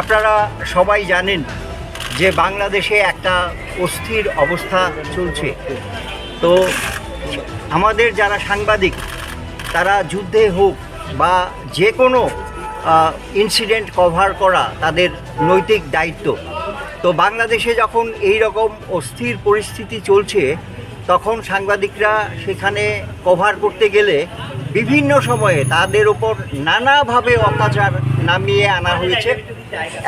আপনারা সবাই জানেন যে বাংলাদেশে একটা অস্থির অবস্থা চলছে। তো আমাদের যারা সাংবাদিক, তারা যুদ্ধে হোক বা যে কোনো ইনসিডেন্ট কভার করা তাদের নৈতিক দায়িত্ব। তো বাংলাদেশে যখন এই রকম অস্থির পরিস্থিতি চলছে, তখন সাংবাদিকরা সেখানে কভার করতে গেলে বিভিন্ন সময়ে তাদের ওপর নানাভাবে অত্যাচার নামিয়ে আনা হয়েছে।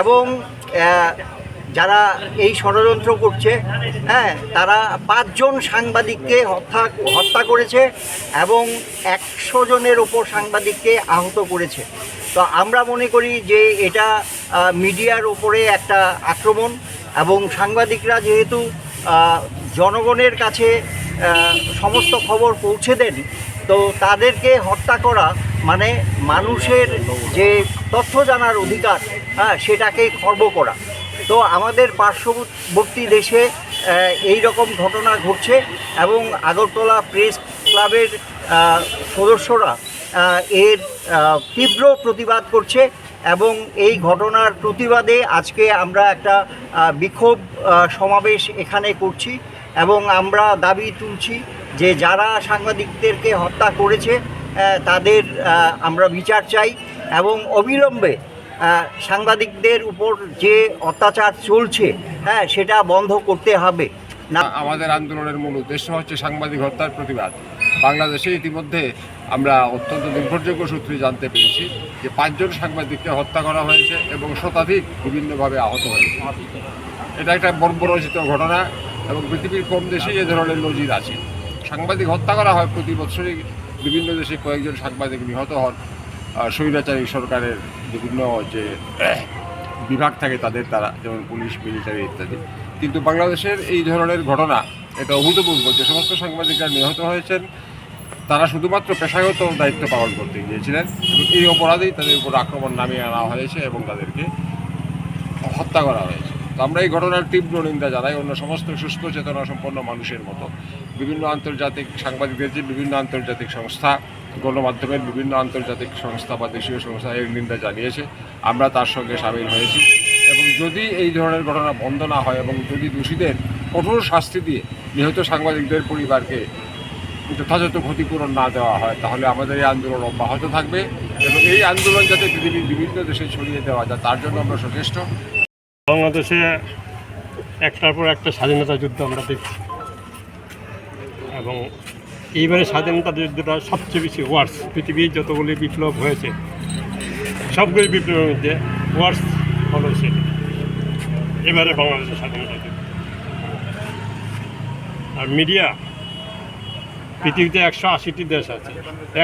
এবং যারা এই ষড়যন্ত্র করছে হ্যাঁ তারা পাঁচজন সাংবাদিককে হত্যা হত্যা করেছে এবং একশো জনের ওপর সাংবাদিককে আহত করেছে। তো আমরা মনে করি যে এটা মিডিয়ার ওপরে একটা আক্রমণ এবং সাংবাদিকরা যেহেতু জনগণের কাছে সমস্ত খবর পৌঁছে দেন তো তাদেরকে হত্যা করা মানে মানুষের যে তথ্য জানার অধিকার হ্যাঁ সেটাকে খর্ব করা। তো আমাদের পার্শ্ববর্তী দেশে এই রকম ঘটনা ঘটছে এবং আগরতলা প্রেস ক্লাবের সদস্যরা এর তীব্র প্রতিবাদ করছে এবং এই ঘটনার প্রতিবাদে আজকে আমরা একটা বিক্ষোভ সমাবেশ এখানে করছি এবং আমরা দাবি তুলছি যে যারা সাংবাদিকদেরকে হত্যা করেছে তাদের আমরা বিচার চাই এবং অবিলম্বে সাংবাদিকদের উপর যে অত্যাচার চলছে হ্যাঁ সেটা বন্ধ করতে হবে। না আমাদের আন্দোলনের মূল উদ্দেশ্য হচ্ছে সাংবাদিক হত্যার প্রতিবাদ। বাংলাদেশে ইতিমধ্যে আমরা অত্যন্ত নির্ভরযোগ্য সূত্রে জানতে পেরেছি যে পাঁচজন সাংবাদিককে হত্যা করা হয়েছে এবং শতাধিক বিভিন্নভাবে আহত হয়েছে। এটা একটা বর্বরচিত ঘটনা এবং পৃথিবীর কম দেশেই এ ধরনের নজির আছে। সাংবাদিক হত্যা করা হয় প্রতি বছরই। বিভিন্ন দেশে কয়েকজন সাংবাদিক নিহত হন। স্বৈরাচারী সরকারের বিভিন্ন যে বিভাগ থাকে তাদের দ্বারা, যেমন পুলিশ, মিলিটারি ইত্যাদি। কিন্তু বাংলাদেশের এই ধরনের ঘটনা, এটা অভূতপূর্ব। যে সমস্ত সাংবাদিকরা নিহত হয়েছেন, তারা শুধুমাত্র পেশাগত দায়িত্ব পালন করতে গিয়েছিলেন এবং এই অপরাধেই তাদের উপর আক্রমণ নামিয়ে আনা হয়েছে এবং তাদেরকে হত্যা করা হয়েছে। আমরা এই ঘটনার তীব্র নিন্দা জানাই, অন্য সমস্ত সুস্থ চেতনা সম্পন্ন মানুষের মতো। বিভিন্ন আন্তর্জাতিক সাংবাদিকদের যে বিভিন্ন আন্তর্জাতিক সংস্থা, গণমাধ্যমের বিভিন্ন আন্তর্জাতিক সংস্থা বা দেশীয় সংস্থা এর নিন্দা জানিয়েছে, আমরা তার সঙ্গে সামিল হয়েছি। এবং যদি এই ধরনের ঘটনা বন্ধ না হয় এবং যদি দোষীদের কঠোর শাস্তি দিয়ে নিহত সাংবাদিকদের পরিবারকে যথাযথ ক্ষতিপূরণ না দেওয়া হয়, তাহলে আমাদের এই আন্দোলন অব্যাহত থাকবে। এবং এই আন্দোলন যাতে পৃথিবীর বিভিন্ন দেশে ছড়িয়ে দেওয়া যায়, তার জন্য আমরা সচেষ্ট। বাংলাদেশে একটার পর একটা স্বাধীনতা যুদ্ধ আমরা দেখছি। এবং এইবারে স্বাধীনতা যুদ্ধটা সবচেয়ে বেশি ওয়ার্স পৃথিবীর যতগুলি বিপ্লব হয়েছে, সবগুলি বিপ্লবের মধ্যে ওয়ার্স হলো সেটা। এবারে বাংলাদেশের স্বাধীনতা যুদ্ধ। আর মিডিয়া পৃথিবীতে একশো আশিটি দেশ আছে।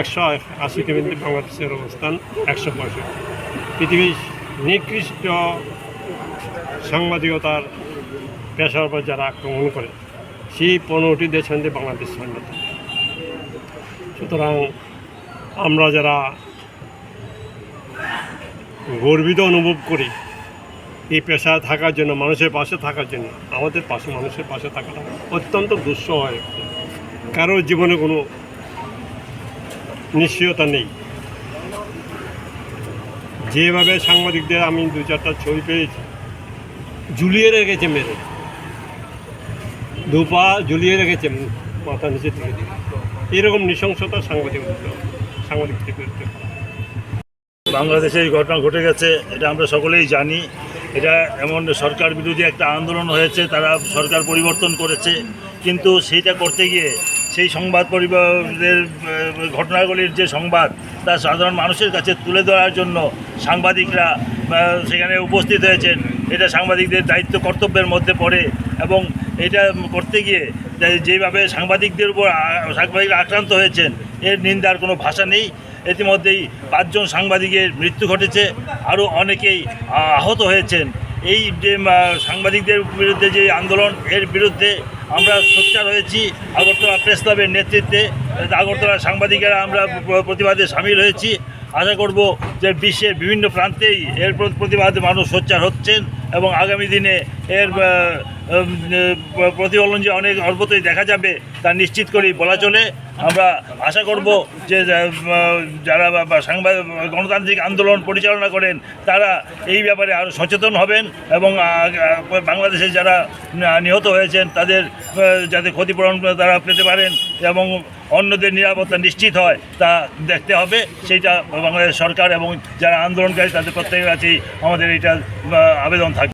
একশো আশিটি মধ্যে বাংলাদেশের অবস্থান একশো পঁয়ষট্টি। পৃথিবীর নিকৃষ্ট সাংবাদিকতার পেশার উপর যারা আক্রমণ করে, সেই পনেরোটি দেশ মধ্যে বাংলাদেশ অন্যতম সুতরাং আমরা যারা গর্বিত অনুভব করি, এই পেশায় থাকার জন্য, মানুষের পাশে থাকার জন্য, আমাদের পাশে মানুষের পাশে থাকাটা অত্যন্ত দুঃসহ হয় কারোর জীবনে কোনো নিশ্চয়তা নেই। যেভাবে সাংবাদিকদের আমি দু চারটা ছবি পেয়েছি, ঝুলিয়ে রেখেছে মেরে। দুপা ঝুলিয়ে রেখেছে মাথা নিচে থেকে এরকম নৃশংসতা সাংবাদিক সাংবাদিকদের বিরুদ্ধে বাংলাদেশে এই ঘটনা ঘটে গেছে, এটা আমরা সকলেই জানি। এটা এমন সরকার বিরোধী একটা আন্দোলন হয়েছে, তারা সরকার পরিবর্তন করেছে। কিন্তু সেটা করতে গিয়ে সেই সংবাদ পরিবারের ঘটনাগুলির যে সংবাদ তা সাধারণ মানুষের কাছে তুলে ধরার জন্য সাংবাদিকরা সেখানে উপস্থিত হয়েছেন। এটা সাংবাদিকদের দায়িত্ব কর্তব্যের মধ্যে পড়ে এবং এটা করতে গিয়ে যেভাবে সাংবাদিকদের উপর সাংবাদিকরা আক্রান্ত হয়েছেন, এর নিন্দার কোনো ভাষা নেই। ইতিমধ্যেই পাঁচজন সাংবাদিকের মৃত্যু ঘটেছে, আরও অনেকেই আহত হয়েছেন। এই যে সাংবাদিকদের বিরুদ্ধে যে আন্দোলন, এর বিরুদ্ধে আমরা সোচ্চার হয়েছি। আগরতলা প্রেস ক্লাবের নেতৃত্বে আগরতলা সাংবাদিকেরা আমরা প্রতিবাদে সামিল হয়েছি। আশা করব যে বিশ্বের বিভিন্ন প্রান্তেই এর প্রতিবাদে মানুষ সোচ্চার হচ্ছেন এবং আগামী দিনে এর প্রতিফলন যে অনেক অল্পতেই দেখা যাবে তা নিশ্চিত করেই বলা চলে। আমরা আশা করব যে যারা সাংবাদিক গণতান্ত্রিক আন্দোলন পরিচালনা করেন তারা এই ব্যাপারে আরও সচেতন হবেন এবং বাংলাদেশে যারা নিহত হয়েছেন তাদের যাতে ক্ষতিপূরণ তারা পেতে পারেন এবং অন্যদের নিরাপত্তা নিশ্চিত হয় তা দেখতে হবে। সেইটা বাংলাদেশ সরকার এবং যারা আন্দোলনকারী তাদের প্রত্যেকের কাছেই আমাদের আহ, আবেদন থাকবে।